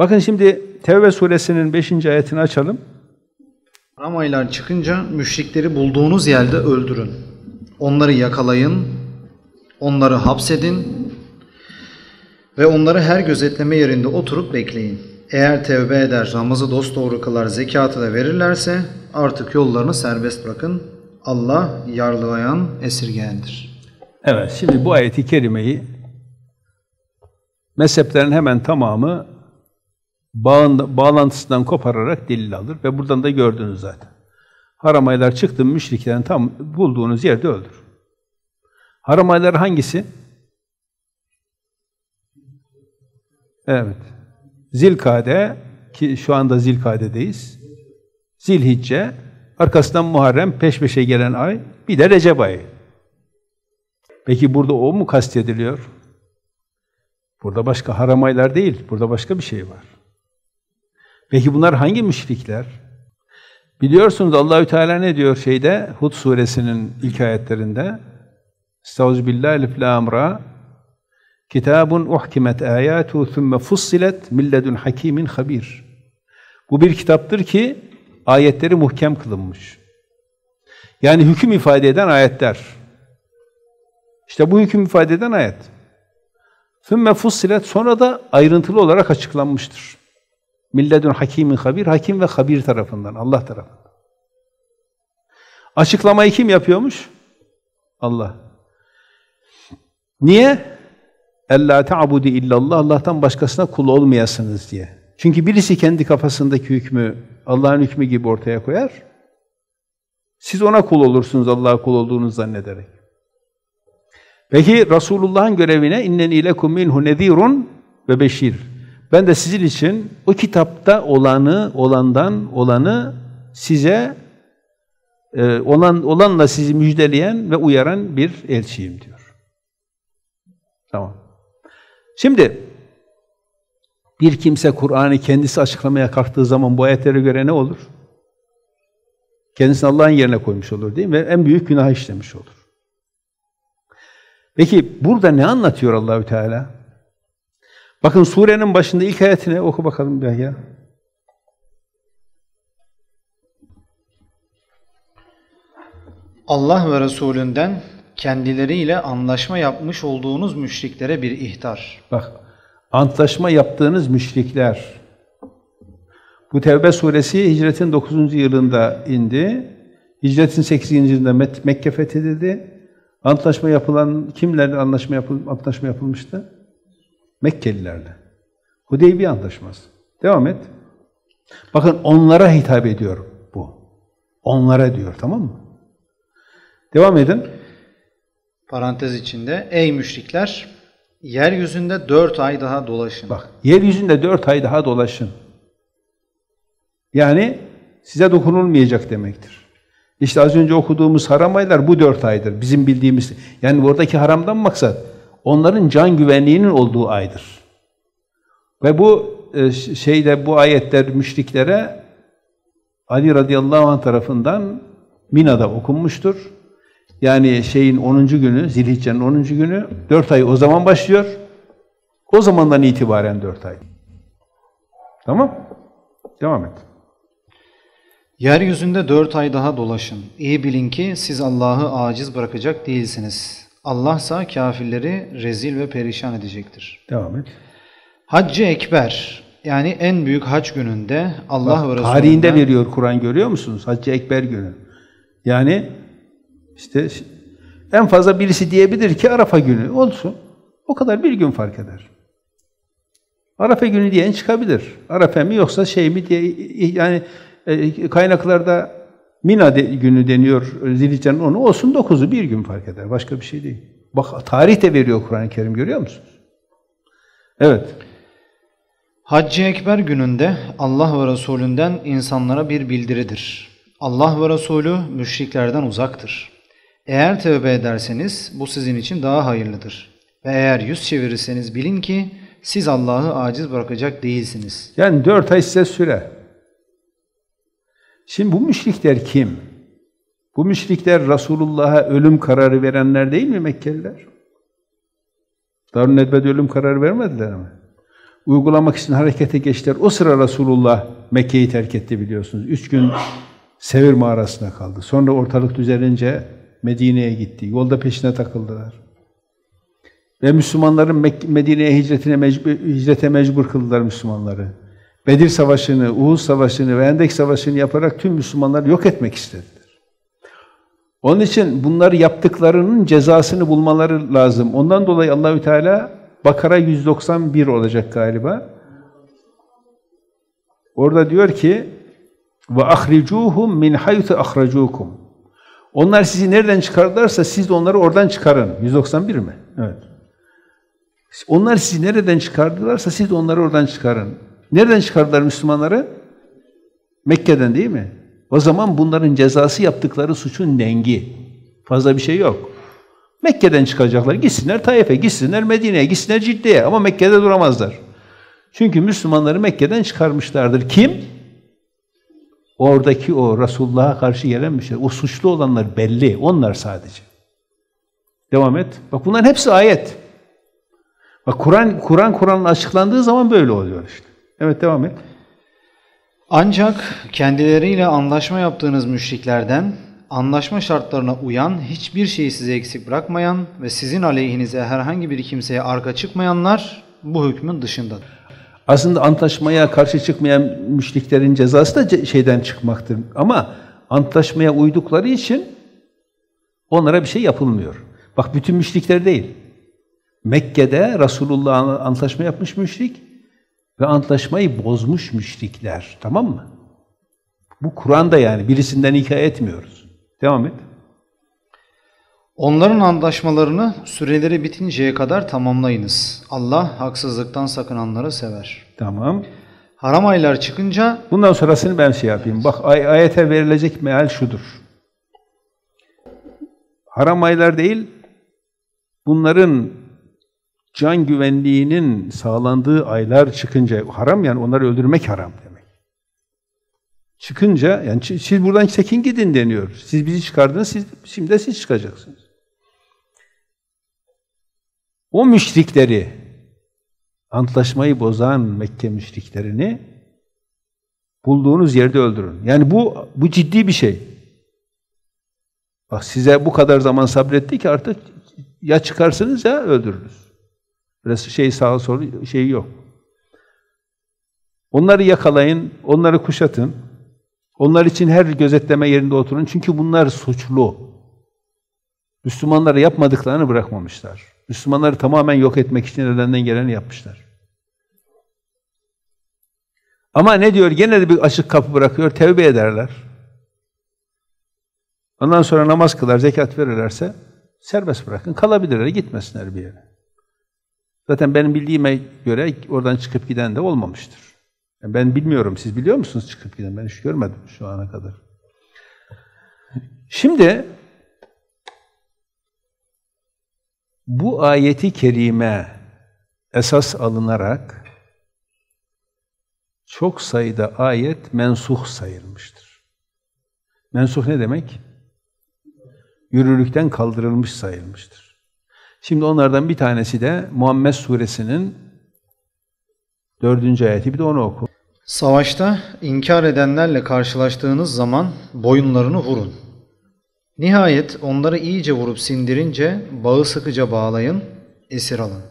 Bakın şimdi Tevbe suresinin 5. ayetini açalım. Haram aylar çıkınca müşrikleri bulduğunuz yerde öldürün. Onları yakalayın, onları hapsedin ve onları her gözetleme yerinde oturup bekleyin. Eğer tevbe eder, namazı dosdoğru kılar, zekatı da verirlerse artık yollarını serbest bırakın. Allah yarlılayan, esirgeyendir. Evet, şimdi bu ayeti kerimeyi mezheplerin hemen tamamı bağında, bağlantısından kopararak delil alır ve buradan da gördünüz zaten. Haram aylar çıktı müşriklerin tam bulduğunuz yerde öldür. Haram aylar hangisi? Evet. Zilkade ki şu anda Zilkade'deyiz. Zilhicce, arkasından Muharrem peş peşe gelen ay, bir de Recep ayı. Peki burada o mu kastediliyor? Burada başka haram aylar değil, burada başka bir şey var. Peki bunlar hangi müşrikler? Biliyorsunuz Allahü Teala ne diyor şeyde Hud suresinin ilk ayetlerinde? Estağfirullah elif lam ra Kitabun uhkimet ayatu thumme fussilet milledun hakimin habir. Bu bir kitaptır ki ayetleri muhkem kılınmış. Yani hüküm ifade eden ayetler. İşte bu hüküm ifade eden ayet. Thumme fussilet sonra da ayrıntılı olarak açıklanmıştır. Milledun hakimin habir, hakim ve habir tarafından, Allah tarafından. Açıklamayı kim yapıyormuş? Allah. Niye? Ella ta'budu illallah Allah'tan başkasına kul olmayasınız diye. Çünkü birisi kendi kafasındaki hükmü Allah'ın hükmü gibi ortaya koyar. Siz ona kul olursunuz Allah'a kul olduğunu zannederek. Peki Resulullah'ın görevine innen ilekum minhu nezirun ve beşir. Ben de sizin için o kitapta olanı, olandan olanı size e, olan olanla sizi müjdeleyen ve uyaran bir elçiyim diyor. Tamam. Şimdi bir kimse Kur'an'ı kendisi açıklamaya kalktığı zaman bu ayetlere göre ne olur? Kendisini Allah'ın yerine koymuş olur değil mi? Ve en büyük günah işlemiş olur. Peki burada ne anlatıyor Allahü Teala? Bakın surenin başında ilk ayetini oku bakalım bir ya. Allah ve Resulünden kendileriyle anlaşma yapmış olduğunuz müşriklere bir ihtar. Bak, antlaşma yaptığınız müşrikler. Bu Tevbe suresi hicretin 9. yılında indi. Hicretin 8. yılında Mek Mekke fethedildi. Antlaşma yapılan, kimlerle anlaşma, yapıl antlaşma yapılmıştı? Mekkelilerle. Hudeybiye antlaşması. Devam et. Bakın onlara hitap ediyor bu. Onlara diyor tamam mı? Devam edin. Parantez içinde ey müşrikler yeryüzünde dört ay daha dolaşın. Bak yeryüzünde dört ay daha dolaşın. Yani size dokunulmayacak demektir. İşte az önce okuduğumuz haram aylar bu dört aydır. Bizim bildiğimiz. Yani buradaki haramdan maksat onların can güvenliğinin olduğu aydır. Ve bu e, şeyde bu ayetler müşriklere Ali radıyallahu anh tarafından Mina'da okunmuştur. Yani şeyin 10. günü, Zilhicce'nin 10. günü, 4 ay o zaman başlıyor. O zamandan itibaren 4 ay. Tamam? Devam et. Yeryüzünde dört ay daha dolaşın. İyi bilin ki siz Allah'ı aciz bırakacak değilsiniz. Allah ise kafirleri rezil ve perişan edecektir. Devam et. Haccı Ekber yani en büyük hac gününde Allah Bak, ve Resulü'nden Tarihinde veriyor Kur'an görüyor musunuz? Haccı Ekber günü. Yani işte en fazla birisi diyebilir ki Arafa günü olsun. O kadar bir gün fark eder. Arafa günü diyen çıkabilir. Arafa mı yoksa şey mi diye yani e, kaynaklarda Mina de, günü deniyor Zilhicce'nin onu olsun dokuzu bir gün fark eder. Başka bir şey değil. Bak tarih de veriyor Kur'an-ı Kerim görüyor musunuz? Evet. Haccı Ekber gününde Allah ve Resulünden insanlara bir bildiridir. Allah ve Resulü müşriklerden uzaktır. Eğer tövbe ederseniz bu sizin için daha hayırlıdır. Ve eğer yüz çevirirseniz bilin ki siz Allah'ı aciz bırakacak değilsiniz. Yani dört ay size süre. Şimdi bu müşrikler kim? Bu müşrikler Resulullah'a ölüm kararı verenler değil mi Mekkeliler? Darun Nedve'de ölüm kararı vermediler mi? uygulamak için harekete geçtiler. O sıra Resulullah Mekke'yi terk etti biliyorsunuz. Üç gün Sevir mağarasında kaldı. Sonra ortalık düzelince Medine'ye gitti. Yolda peşine takıldılar. Ve Müslümanların Medine'ye hicretine mecbur, hicrete mecbur kıldılar Müslümanları. Bedir Savaşı'nı, Uhud Savaşı'nı ve Endek Savaşı'nı yaparak tüm Müslümanları yok etmek istediler. Onun için bunları yaptıklarının cezasını bulmaları lazım. Ondan dolayı Allahü Teala Bakara 191 olacak galiba. Orada diyor ki ve ahricuhum min haythu ahracukum. Onlar sizi nereden çıkardılarsa siz de onları oradan çıkarın. 191 mi? Evet. Onlar sizi nereden çıkardılarsa siz de onları oradan çıkarın. Nereden çıkardılar Müslümanları? Mekke'den değil mi? O zaman bunların cezası yaptıkları suçun dengi. Fazla bir şey yok. Mekke'den çıkacaklar. Gitsinler Taif'e, gitsinler Medine'ye, gitsinler Cidde'ye ama Mekke'de duramazlar. Çünkü Müslümanları Mekke'den çıkarmışlardır. Kim? Oradaki o Resulullah'a karşı gelen bir şey. O suçlu olanlar belli. Onlar sadece. Devam et. Bak bunların hepsi ayet. Bak Kur'an Kur'an Kur'an'ın açıklandığı zaman böyle oluyor işte. Evet devam et. Ancak kendileriyle anlaşma yaptığınız müşriklerden anlaşma şartlarına uyan, hiçbir şeyi size eksik bırakmayan ve sizin aleyhinize herhangi bir kimseye arka çıkmayanlar bu hükmün dışındadır. Aslında antlaşmaya karşı çıkmayan müşriklerin cezası da şeyden çıkmaktır. Ama antlaşmaya uydukları için onlara bir şey yapılmıyor. Bak bütün müşrikler değil. Mekke'de Resulullah antlaşma yapmış müşrik ve antlaşmayı bozmuş müşrikler. Tamam mı? Bu Kur'an'da yani birisinden hikaye etmiyoruz. Devam et. Onların antlaşmalarını süreleri bitinceye kadar tamamlayınız. Allah haksızlıktan sakınanları sever. Tamam. Haram aylar çıkınca... Bundan sonrasını ben şey yapayım. Bak ay ayete verilecek meal şudur. Haram aylar değil, bunların can güvenliğinin sağlandığı aylar çıkınca, haram yani onları öldürmek haram demek. Çıkınca, yani siz buradan çekin gidin deniyor. Siz bizi çıkardınız, siz, şimdi de siz çıkacaksınız. O müşrikleri, antlaşmayı bozan Mekke müşriklerini bulduğunuz yerde öldürün. Yani bu bu ciddi bir şey. Bak size bu kadar zaman sabretti ki artık ya çıkarsınız ya öldürürüz. Biraz şey sağa soru şey yok. Onları yakalayın, onları kuşatın. Onlar için her gözetleme yerinde oturun. Çünkü bunlar suçlu. Müslümanlara yapmadıklarını bırakmamışlar. Müslümanları tamamen yok etmek için ellerinden geleni yapmışlar. Ama ne diyor? Gene de bir açık kapı bırakıyor. Tevbe ederler. Ondan sonra namaz kılar, zekat verirlerse serbest bırakın. Kalabilirler, gitmesinler bir yere. Zaten benim bildiğime göre oradan çıkıp giden de olmamıştır. Yani ben bilmiyorum. Siz biliyor musunuz çıkıp giden? Ben hiç görmedim şu ana kadar. Şimdi bu ayeti kerime esas alınarak çok sayıda ayet mensuh sayılmıştır. Mensuh ne demek? Yürürlükten kaldırılmış sayılmıştır. Şimdi onlardan bir tanesi de Muhammed Suresinin dördüncü ayeti. Bir de onu oku. Savaşta inkar edenlerle karşılaştığınız zaman boyunlarını vurun. Nihayet onları iyice vurup sindirince bağı sıkıca bağlayın, esir alın.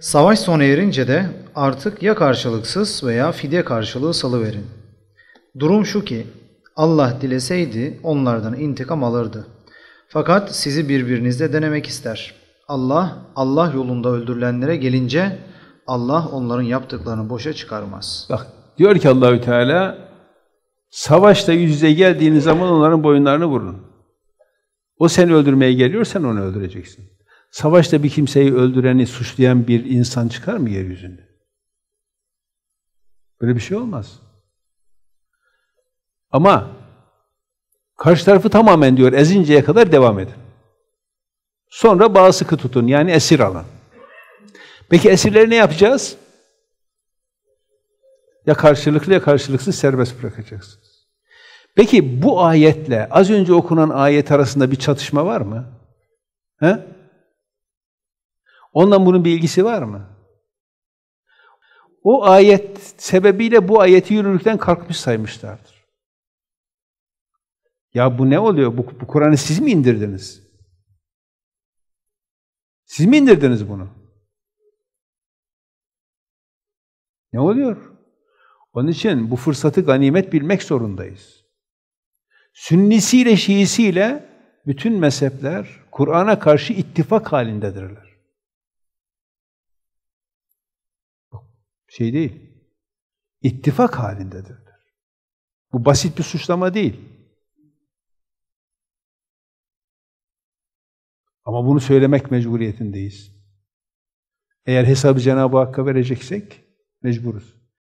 Savaş sona erince de artık ya karşılıksız veya fidye karşılığı salıverin. Durum şu ki Allah dileseydi onlardan intikam alırdı. Fakat sizi birbirinizle denemek ister. Allah, Allah yolunda öldürülenlere gelince Allah onların yaptıklarını boşa çıkarmaz. Bak diyor ki Allahü Teala savaşta yüz yüze geldiğiniz zaman onların boyunlarını vurun. O seni öldürmeye geliyor, sen onu öldüreceksin. Savaşta bir kimseyi öldüreni suçlayan bir insan çıkar mı yeryüzünde? Böyle bir şey olmaz. Ama karşı tarafı tamamen diyor ezinceye kadar devam edin. Sonra bağı sıkı tutun yani esir alın. Peki esirleri ne yapacağız? Ya karşılıklı ya karşılıksız serbest bırakacaksınız. Peki bu ayetle az önce okunan ayet arasında bir çatışma var mı? He? Ondan bunun bir ilgisi var mı? o ayet sebebiyle bu ayeti yürürlükten kalkmış saymışlardır. Ya bu ne oluyor? Bu, bu Kur'an'ı siz mi indirdiniz? Siz mi indirdiniz bunu? Ne oluyor? Onun için bu fırsatı ganimet bilmek zorundayız. Sünnisiyle Şiisiyle bütün mezhepler Kur'an'a karşı ittifak halindedirler. Şey değil. İttifak halindedirler. Bu basit bir suçlama değil. Ama bunu söylemek mecburiyetindeyiz. Eğer hesabı Cenab-ı Hakk'a vereceksek mecburuz.